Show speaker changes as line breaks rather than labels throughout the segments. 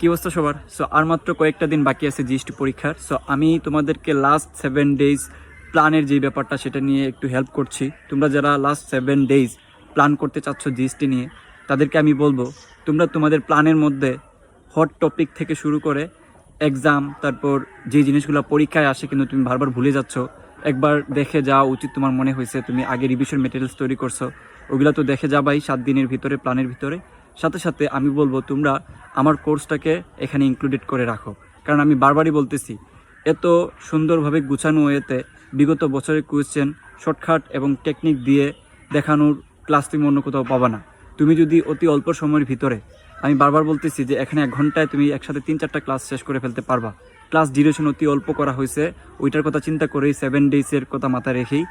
কি অবস্থা সবার? সো আর মাত্র কয়েকটা দিন বাকি আছে জিএসটি পরীক্ষার। সো আমি তোমাদেরকে লাস্ট সেভেন ডেজ প্ল্যানের যে ব্যাপারটা সেটা নিয়ে একটু হেল্প করছি। তোমরা যারা লাস্ট সেভেন ডেজ প্ল্যান করতে চাচ্ছ জিএসটি নিয়ে, তাদেরকে আমি বলব, তোমরা তোমাদের প্ল্যানের মধ্যে হট টপিক থেকে শুরু করে এক্সাম তারপর যে জিনিসগুলো পরীক্ষায় আসে কিন্তু তুমি বারবার ভুলে যাচ্ছ, একবার দেখে যাওয়া উচিত তোমার মনে হয়েছে, তুমি আগে রিভিশন মেটেরিয়ালস তৈরি করছ। ওগুলো তো দেখে যাবাই সাত দিনের ভিতরে, প্ল্যানের ভিতরে। সাথে সাথে আমি বলব, তোমরা আমার কোর্সটাকে এখানে ইনক্লুডেড করে রাখো। কারণ আমি বারবারই বলতেছি, এত সুন্দরভাবে গুছানো এতে বিগত বছরের কোয়েশ্চেন শর্টকাট এবং টেকনিক দিয়ে দেখানোর ক্লাস তুমি অন্য কোথাও পাবা না। তুমি যদি অতি অল্প সময়ের ভিতরে, আমি বারবার বলতেছি যে এখানে এক ঘন্টায় তুমি একসাথে তিন চারটা ক্লাস শেষ করে ফেলতে পারবা। ক্লাস ডিউরেশন অতি অল্প করা হয়েছে, ওইটার কথা চিন্তা করেই সেভেন ডেজের কথা মাথায় রেখেই।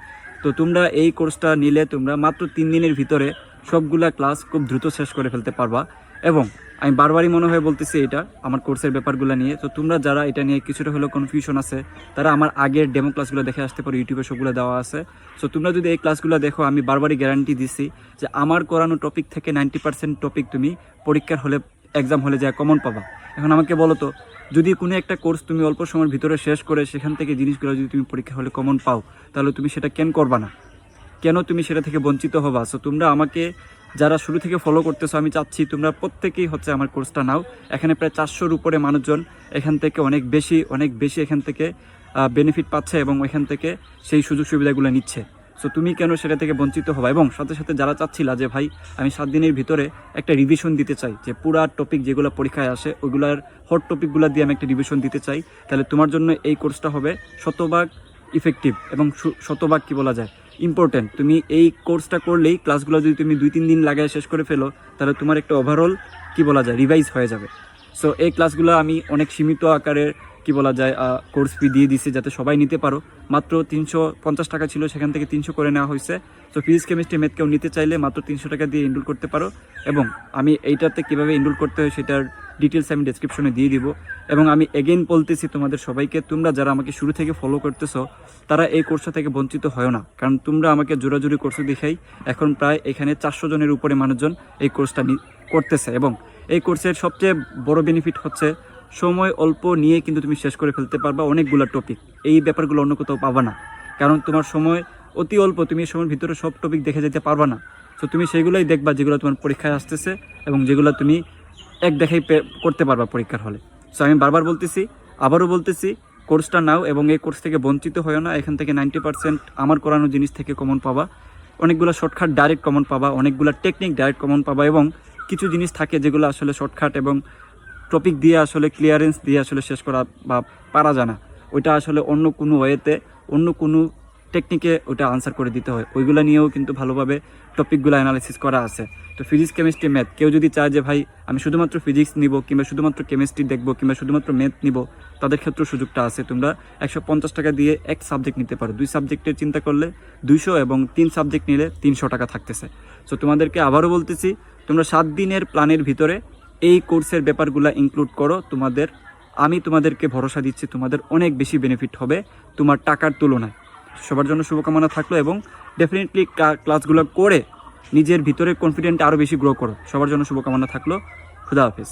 তো তোমরা এই কোর্সটা নিলে তোমরা মাত্র তিন দিনের ভিতরে সবগুলা ক্লাস খুব দ্রুত শেষ করে ফেলতে পারবা। এবং আমি বারবারই মনে হয় বলতেছি এটা, আমার কোর্সের ব্যাপারগুলো নিয়ে। তো তোমরা যারা এটা নিয়ে কিছুটা হলেও কনফিউশন আছে, তারা আমার আগের ডেমো ক্লাসগুলো দেখে আসতে পারো ইউটিউবে সবগুলো দেওয়া আছে। সো তোমরা যদি এই ক্লাসগুলো দেখো, আমি বারবারই গ্যারান্টি দিচ্ছি যে আমার করানো টপিক থেকে নাইনটি পার্সেন্ট টপিক তুমি পরীক্ষার হলে এক্সাম হলে যা কমন পাবা। এখন আমাকে বলো তো, যদি কোনো একটা কোর্স তুমি অল্প সময়ের ভিতরে শেষ করে সেখান থেকে জিনিসগুলো যদি তুমি পরীক্ষা হলে কমন পাও, তাহলে তুমি সেটা কেন করবা না? কেন তুমি সেটা থেকে বঞ্চিত হবা? সো তোমরা আমাকে যারা শুরু থেকে ফলো করতেছো, আমি চাচ্ছি তোমরা প্রত্যেকেই হচ্ছে আমার কোর্সটা নাও। এখানে প্রায় চারশোর উপরে মানুষজন এখান থেকে অনেক বেশি অনেক বেশি এখান থেকে বেনিফিট পাচ্ছে এবং এখান থেকে সেই সুযোগ সুবিধাগুলো নিচ্ছে। সো তুমি কেন সেটা থেকে বঞ্চিত হবা? এবং সাথে সাথে যারা চাচ্ছিলা যে, ভাই, আমি সাত দিনের ভিতরে একটা রিভিশন দিতে চাই, যে পুরা টপিক যেগুলো পরীক্ষায় আসে, ওইগুলার হট টপিকগুলো দিয়ে আমি একটা রিভিশন দিতে চাই, তাহলে তোমার জন্য এই কোর্সটা হবে শতভাগ ইফেক্টিভ এবং শতভাগ কি বলা যায়? ইম্পর্টেন্ট তুমি এই কোর্সটা করলেই ক্লাসগুলো যদি তুমি দুই তিন দিন লাগায় শেষ করে ফেলো, তাহলে তোমার একটা ওভারঅল কি বলা যায় রিভাইজ হয়ে যাবে। সো এই ক্লাসগুলো আমি অনেক সীমিত আকারে কি বলা যায় কোর্স ফি দিয়ে দিছি যাতে সবাই নিতে পারো। মাত্র তিনশো পঞ্চাশ টাকা ছিল, সেখান থেকে তিনশো করে নেওয়া হয়েছে। তো ফিজিক্স কেমিস্ট্রি ম্যাথ কেউ নিতে চাইলে মাত্র তিনশো টাকা দিয়ে ইনরোল করতে পারো। এবং আমি এইটাতে কীভাবে ইনরোল করতে হয় সেটার ডিটেলস আমি ডেসক্রিপশনে দিয়ে দিব। এবং আমি এগেইন বলতেছি তোমাদের সবাইকে, তোমরা যারা আমাকে শুরু থেকে ফলো করতেছো, তারা এই কোর্সটা থেকে বঞ্চিত হয় না। কারণ তোমরা আমাকে জোরাজুরি কোর্স দেখাই, এখন প্রায় এখানে চারশো জনের উপরে মানুষজন এই কোর্সটা করতেছে। এবং এই কোর্সের সবচেয়ে বড় বেনিফিট হচ্ছে, সময় অল্প নিয়ে কিন্তু তুমি শেষ করে ফেলতে পারবা অনেকগুলো টপিক এই ব্যাপারগুলো অন্য কোথাও পাবা না। কারণ তোমার সময় অতি অল্প, তুমি এই সময়ের ভিতরে সব টপিক দেখে যেতে পারবা না। তো তুমি সেগুলোই দেখবা যেগুলো তোমার পরীক্ষায় আসতেছে এবং যেগুলো তুমি এক দেখাই করতে পারবা পরীক্ষার হলে। সো আমি বারবার বলতেছি, আবারও বলতেছি কোর্সটা নাও এবং এই কোর্স থেকে বঞ্চিত হয় না। এখান থেকে নাইনটি পার্সেন্ট আমার করানো জিনিস থেকে কমন পাবা। অনেকগুলো শর্টকাট ডাইরেক্ট কমন পাবা, অনেকগুলো টেকনিক ডাইরেক্ট কমন পাবা এবং কিছু জিনিস থাকে যেগুলো আসলে শর্টকাট এবং টপিক দিয়ে আসলে ক্লিয়ারেন্স দিয়ে আসলে শেষ করা বা পারা যায় না। ওইটা আসলে অন্য কোনো ওয়েতে অন্য কোনো টেকনিকে ওটা আনসার করে দিতে হয়। ওইগুলো নিয়েও কিন্তু ভালোভাবে টপিকগুলো অ্যানালাইসিস করা আছে। তো ফিজিক্স কেমিস্ট্রি ম্যাথ কেউ যদি চায় যে, ভাই, আমি শুধুমাত্র ফিজিক্স নিব কিংবা শুধুমাত্র কেমিস্ট্রি দেখব কিংবা শুধুমাত্র ম্যাথ নিব, তাদের ক্ষেত্রেও সুযোগটা আছে। তোমরা একশো পঞ্চাশ টাকা দিয়ে এক সাবজেক্ট নিতে পারো। দুই সাবজেক্টের চিন্তা করলে দুইশো এবং তিন সাবজেক্ট নিলে তিনশো টাকা থাকতেছে। সো তোমাদেরকে আবারও বলতেছি, তোমরা সাত দিনের প্ল্যানের ভিতরে এই কোর্সের ব্যাপারগুলো ইনক্লুড করো। তোমাদের, আমি তোমাদেরকে ভরসা দিচ্ছি, তোমাদের অনেক বেশি বেনিফিট হবে তোমার টাকার তুলনায়। সবার জন্য শুভকামনা থাকল এবং ডেফিনেটলি ক্লাসগুলো করে নিজের ভিতরে কনফিডেন্ট আরও বেশি গ্রো করো। সবার জন্য শুভকামনা থাকল। খুদা হাফেজ।